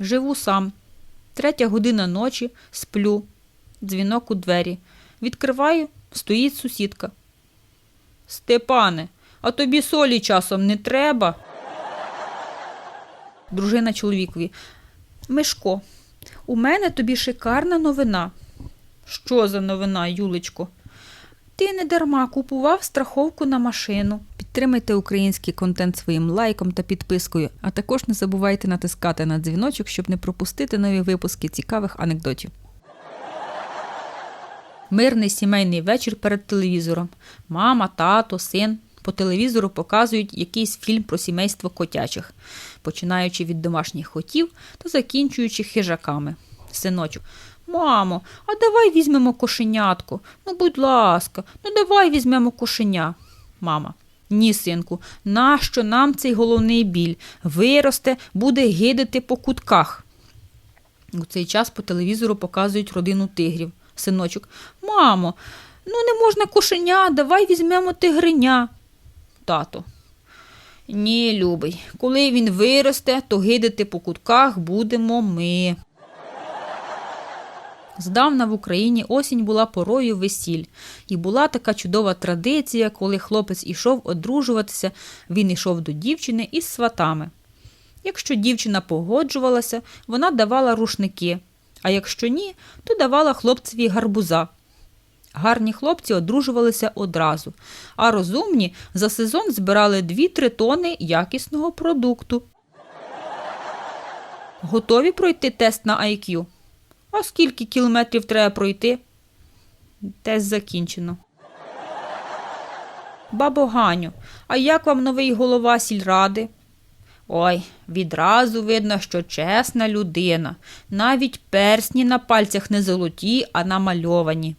Живу сам. Третя година ночі, сплю. Дзвінок у двері. Відкриваю, стоїть сусідка. Степане, а тобі солі часом не треба? Дружина чоловікові. Мишко, у мене тобі шикарна новина. Що за новина, Юлечко? Ти не дарма купував страховку на машину. Підтримайте український контент своїм лайком та підпискою, а також не забувайте натискати на дзвіночок, щоб не пропустити нові випуски цікавих анекдотів. Мирний сімейний вечір перед телевізором. Мама, тато, син. По телевізору показують якийсь фільм про сімейство котячих, починаючи від домашніх котів та закінчуючи хижаками. Синочок. Мамо, а давай візьмемо кошенятку. Ну, будь ласка, ну давай візьмемо кошеня. Мама. Ні, синку, нащо нам цей головний біль? Виросте, буде гидати по кутках. У цей час по телевізору показують родину тигрів. Синочок. Мамо, ну не можна кошеня, давай візьмемо тигриня. Тато. Ні, любий, коли він виросте, то гидати по кутках будемо ми. Здавна в Україні осінь була порою весіль, і була така чудова традиція, коли хлопець ішов одружуватися, він ішов до дівчини із сватами. Якщо дівчина погоджувалася, вона давала рушники, а якщо ні, то давала хлопцеві гарбуза. Гарні хлопці одружувалися одразу, а розумні за сезон збирали 2-3 тони якісного продукту. Готові пройти тест на IQ? А скільки кілометрів треба пройти? Тест закінчено. Бабо Ганю, а як вам новий голова сільради? Ой, відразу видно, що чесна людина. Навіть персні на пальцях не золоті, а намальовані.